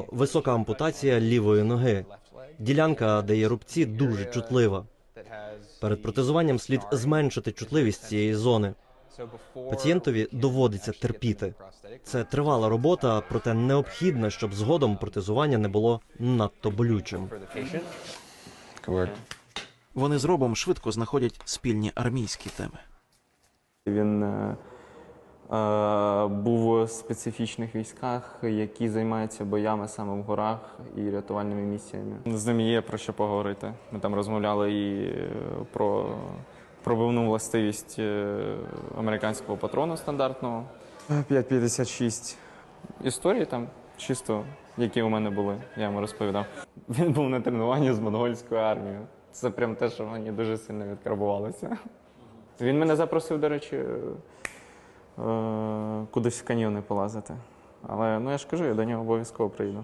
Висока ампутація лівої ноги. Ділянка, де є рубці, дуже чутлива. Перед протезуванням слід зменшити чутливість цієї зони. Пацієнтові доводиться терпіти. Це тривала робота, проте необхідна, щоб згодом протезування не було надто болючим. Вони з робом швидко знаходять спільні армійські теми. Він е, був у специфічних військах, які займаються боями саме в горах і рятувальними місіями. З ним є про що поговорити. Ми там розмовляли і е, про пробивну властивість е, американського патрону стандартного. 5,56. Історії там чисто, які у мене були, я йому розповідав. Він був на тренуванні з монгольською армією. Це прям те, що мені дуже сильно відкарбувалося. Він мене запросив, до речі, е, кудись в каньйони полазити. Але ну я ж кажу, я до нього обов'язково приїду.